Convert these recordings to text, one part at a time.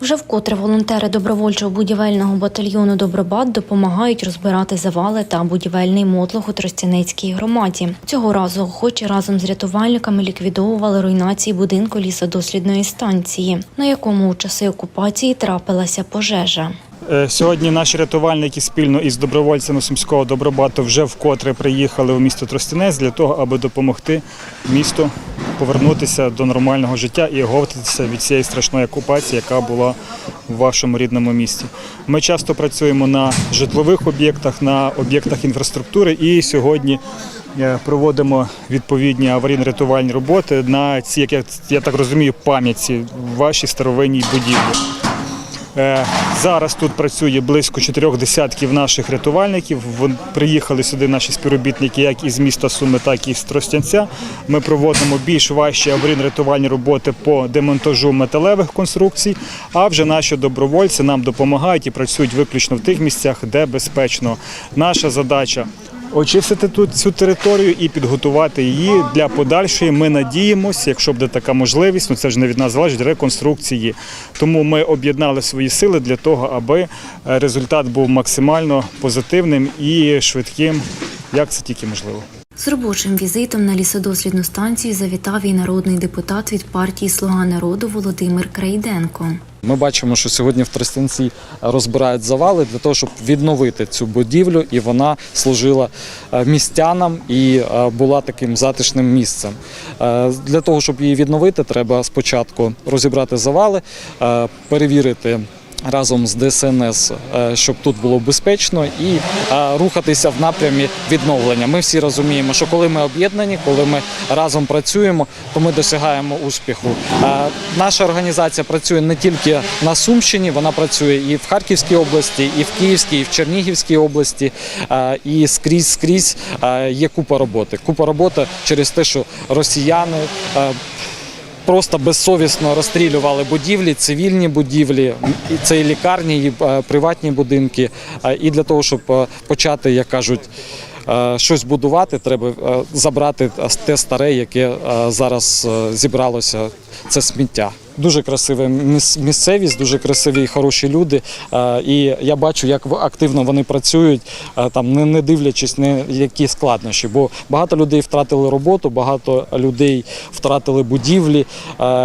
Вже вкотре волонтери добровольчого будівельного батальйону Добробат допомагають розбирати завали та будівельний мотлох у Тростянецькій громаді. Цього разу охочі разом з рятувальниками ліквідовували руйнації будинку лісодослідної станції, на якому у часи окупації трапилася пожежа. Е, Сьогодні наші рятувальники спільно із добровольцями Сумського Добробату вже вкотре приїхали у місто Тростянець для того, аби допомогти місту повернутися до нормального життя і оговтатися від цієї страшної окупації, яка була в вашому рідному місті. Ми часто працюємо на житлових об'єктах, на об'єктах інфраструктури і сьогодні е, проводимо відповідні аварійно-рятувальні роботи на ці, як я, я так розумію, пам'ятці в вашій старовинній будівлі. Е, Зараз тут працює близько чотирьох десятків наших рятувальників. Приїхали сюди наші співробітники як із міста Суми, так і з Тростянця. Ми проводимо більш важчі аварійно-рятувальні роботи по демонтажу металевих конструкцій. А вже наші добровольці нам допомагають і працюють виключно в тих місцях, де безпечно. Наша задача очистити тут цю територію і підготувати її для подальшої. Ми надіємося, якщо буде така можливість, ну це ж не від нас залежить реконструкції. Тому ми об'єднали свої сили для того, аби е, результат був максимально позитивним і швидким, як це тільки можливо. З робочим візитом на лісодослідну станцію завітав і народний депутат від партії Слуга народу Володимир Крайденко. Ми бачимо, що сьогодні в Тростянці розбирають завали для того, щоб відновити цю будівлю, і вона служила е, містянам і е, була таким затишним місцем. Е, Для того, щоб її відновити, треба спочатку розібрати завали, перевірити. Разом з ДСНС, е, щоб тут було безпечно, і е, рухатися в напрямі відновлення. Ми всі розуміємо, що коли ми об'єднані, коли ми разом працюємо, то ми досягаємо успіху. Е, Наша організація працює не тільки на Сумщині, вона працює і в Харківській області, і в Київській, і в Чернігівській області. І скрізь скрізь є купа роботи. Купа роботи через те, що росіяни. Просто безсовісно розстрілювали будівлі, цивільні будівлі, це і лікарні, і е, приватні будинки. Е, І для того, щоб е, почати, як кажуть, щось будувати, треба забрати те старе, яке зараз зібралося. Це сміття. Дуже красива місцевість, дуже красиві і хороші люди. І я бачу, як активно вони працюють, там не, дивлячись на які складнощі. Бо багато людей втратили роботу, багато людей втратили будівлі,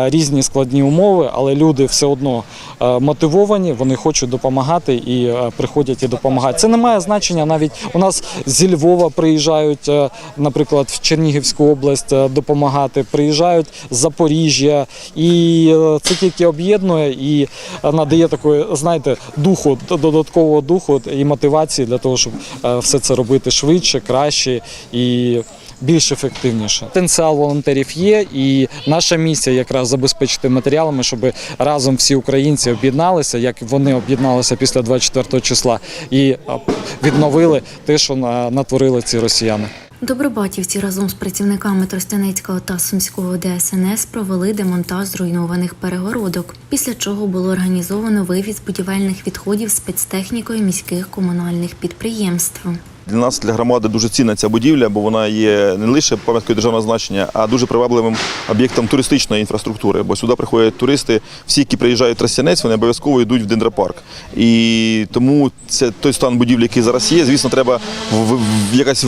різні складні умови, але люди все одно мотивовані, вони хочуть допомагати і приходять і допомагають. Це не має значення. Навіть у нас зі Львова приїжджають, наприклад, в Чернігівську область допомагати, приїжджають з Запоріжжя, і це тільки об'єднує і е, надає такої, знаєте, духу, додаткового духу і мотивації для того, щоб е, все це робити швидше, краще і. Більш ефективніше потенціал волонтерів є, і наша місія якраз забезпечити матеріалами, щоб разом всі українці об'єдналися, як вони об'єдналися після 24 числа, і відновили те, що натворили ці росіяни. Добробатівці разом з працівниками Тростянецького та Сумського ДСНС провели демонтаж зруйнованих перегородок, після чого було організовано вивіз будівельних відходів спецтехнікою міських комунальних підприємств. Для нас, для громади, дуже цінна ця будівля, бо вона є не лише пам'яткою державного значення, а дуже привабливим об'єктом туристичної інфраструктури. Бо сюди приходять туристи, всі, які приїжджають в Тростянець, вони обов'язково йдуть в дендропарк. І тому це той стан будівлі, який зараз є. Звісно, треба в, якась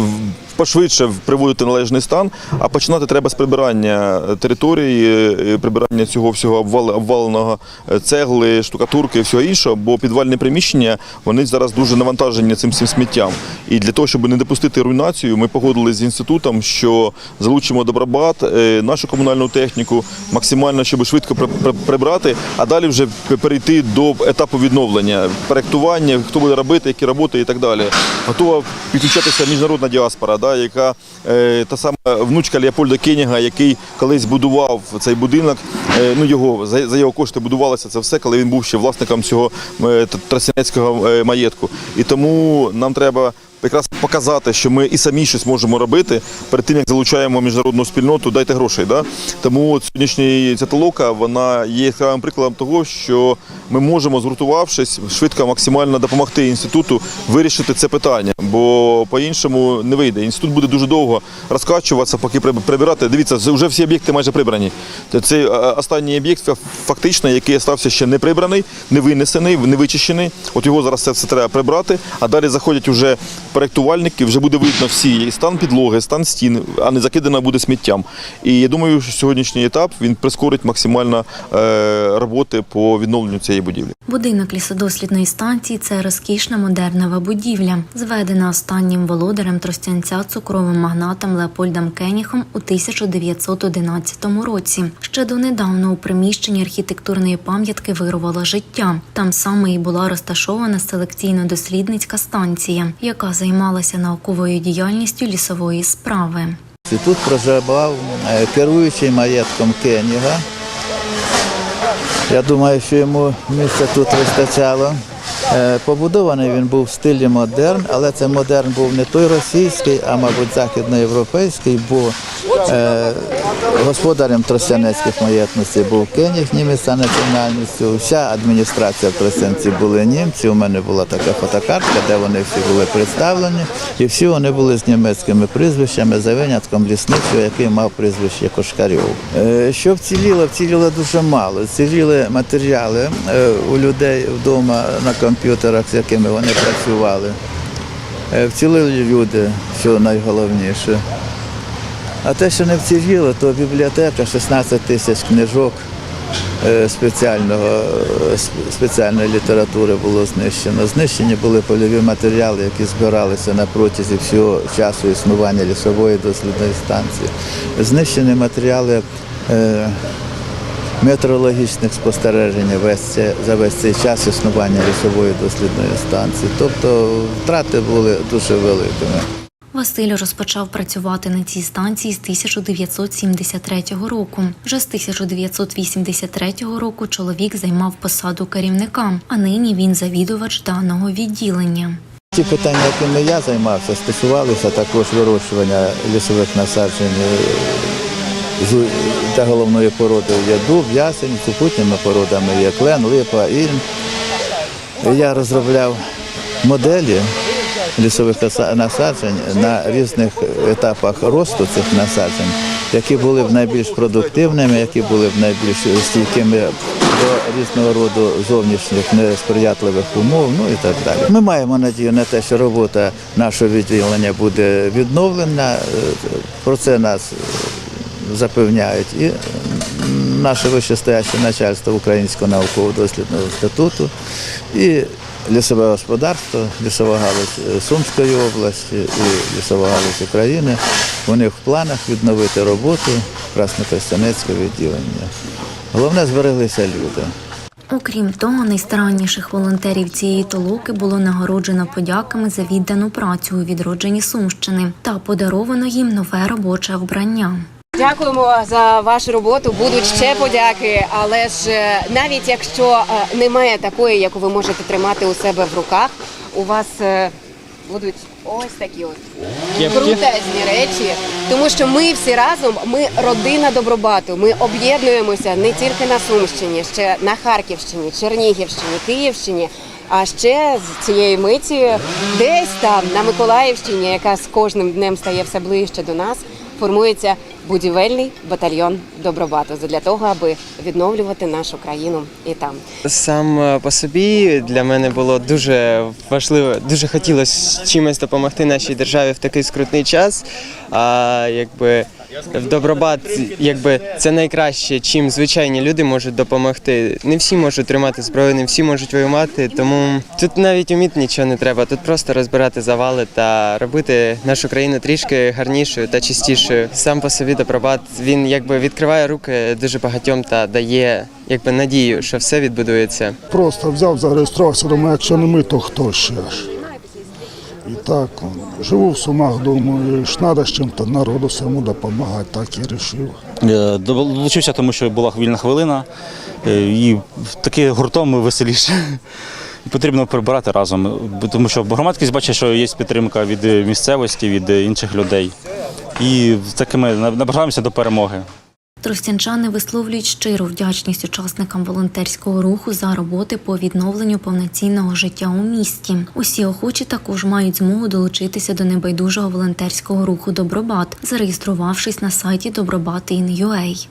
пошвидше приводити належний стан. А починати треба з прибирання території, е, прибирання цього всього обваленого е, цегли, штукатурки і всього іншого, бо підвальні приміщення вони зараз дуже навантажені цим всім сміттям. І для того, щоб не допустити руйнацію, ми погодилися з інститутом, що залучимо добробат, е, нашу комунальну техніку, максимально, щоб швидко при- при- прибрати, а далі вже перейти до етапу відновлення, проектування, хто буде робити, які роботи і так далі. Готова підключатися міжнародна діаспора, да, яка е, та сама внучка Леопольда Кеніга, який колись будував цей будинок. е, ну його за, його кошти будувалося це все, коли він був ще власником цього е, т- е, маєтку. І тому нам треба. Якраз показати, що ми і самі щось можемо робити перед тим, як залучаємо міжнародну спільноту, дайте грошей. Да? Тому от сьогоднішня ця толока вона є яскравим прикладом того, що ми можемо, згуртувавшись, швидко максимально допомогти інституту вирішити це питання. бо по-іншому не вийде. Інститут буде дуже довго розкачуватися, поки прибирати. Дивіться, вже всі об'єкти майже прибрані. Це останній об'єкт, фактично, який стався ще не прибраний, не винесений, не вичищений. От його зараз це все треба прибрати, а далі заходять вже проєктувальники, вже буде видно всі стан підлоги, стан стін, а не закидана буде сміттям. І я думаю, що сьогоднішній етап він прискорить максимально е, роботи по відновленню цієї будівлі. Будинок лісодослідної станції це розкішна модернова будівля, зведена останнім володарем Тростянця цукровим магнатом Леопольдом Кеніхом у 1911 році. Ще донедавна у приміщенні архітектурної пам'ятки вирувало життя. Там саме і була розташована селекційно-дослідницька станція, яка займалася науковою діяльністю лісової справи. І Тут проживав е, керуючий маєтком Кеніга. Я думаю, що йому місця тут вистачало. Е, Побудований він був в стилі модерн, але це модерн був не той російський, а мабуть західноєвропейський, бо е, господарем Тростянецьких маєтностей був Кеніг, німець за національністю. Вся адміністрація в Тростянці були німці. У мене була така фотокартка, де вони всі були представлені, і всі вони були з німецькими прізвищами за винятком лісничого, який мав прізвище Кошкарьов. Е, Що вціліло? Вціліло дуже мало. Вціліли матеріали е, у людей вдома на комп'ютерах, з якими вони працювали. Е, Вцілили люди, що найголовніше. А те, що не вціліло, то бібліотека 16 тисяч книжок е, спеціального, е, спеціальної літератури було знищено. Знищені були польові матеріали, які збиралися на протязі всього часу існування лісової дослідної станції. Знищені матеріали метеорологічних спостережень за весь цей час існування лісової дослідної станції. Тобто втрати були дуже великими. Василь розпочав працювати на цій станції з 1973 року. Вже з 1983 року чоловік займав посаду керівника, а нині він завідувач даного відділення. Ті питання, якими я займався, стосувалися також вирощування лісових насаджень, де головною породою є дуб, ясень, супутніми породами є клен, липа, ільм. Я розробляв моделі лісових насаджень на різних етапах росту цих насаджень, які були б найбільш продуктивними, які були б найбільш стійкими до різного роду зовнішніх несприятливих умов, ну і так далі. Ми маємо надію на те, що робота нашого відділення буде відновлена. Е, Про це нас запевняють і наше вищестояще начальство Українського науково-дослідного інституту, і лісове господарство, лісова галузь е, Сумської області і лісова галузь України. У них в планах відновити роботу Краснокостянецького відділення. Головне збереглися люди. Окрім того, найстаранніших волонтерів цієї толоки було нагороджено подяками за віддану працю у відродженні Сумщини та подаровано їм нове робоче вбрання. Дякуємо за вашу роботу. Будуть ще подяки, але ж е, навіть якщо е, немає такої, яку ви можете тримати у себе в руках, у вас е, будуть ось такі от крутезні речі. Тому що ми всі разом, ми родина Добробату. Ми об'єднуємося не тільки на Сумщині, ще на Харківщині, Чернігівщині, Київщині. А ще з цієї миті десь там на Миколаївщині, яка з кожним днем стає все ближче до нас, формується будівельний батальйон Добробату для того, аби відновлювати нашу країну і там. Сам е, по собі для мене було дуже важливо, дуже хотілося чимось допомогти нашій державі в такий скрутний час. А якби в Добробат, якби це найкраще, чим звичайні люди можуть допомогти. Не всі можуть тримати зброю, не всі можуть воювати. Тому тут навіть уміти нічого не треба. Тут просто розбирати завали та робити нашу країну трішки гарнішою та чистішою. Сам по собі Добробат він якби відкриває руки дуже багатьом та дає якби надію, що все відбудується. Просто взяв, зареєструвався, думаю, якщо не ми, то хто ще ж. І так, живу в Сумах, думаю, ж треба з чим-то народу всьому допомагати, так і вирішив. Е, Долучився, тому що була вільна хвилина, е, і таки гуртом веселіше. І Потрібно прибирати разом, тому що громадськість бачить, що є підтримка від місцевості, від інших людей. І такими набираємося до перемоги. Тростянчани висловлюють щиру вдячність учасникам волонтерського руху за роботи по відновленню повноцінного життя у місті. Усі охочі також мають змогу долучитися до небайдужого волонтерського руху Добробат, зареєструвавшись на сайті Добробат.in.ua.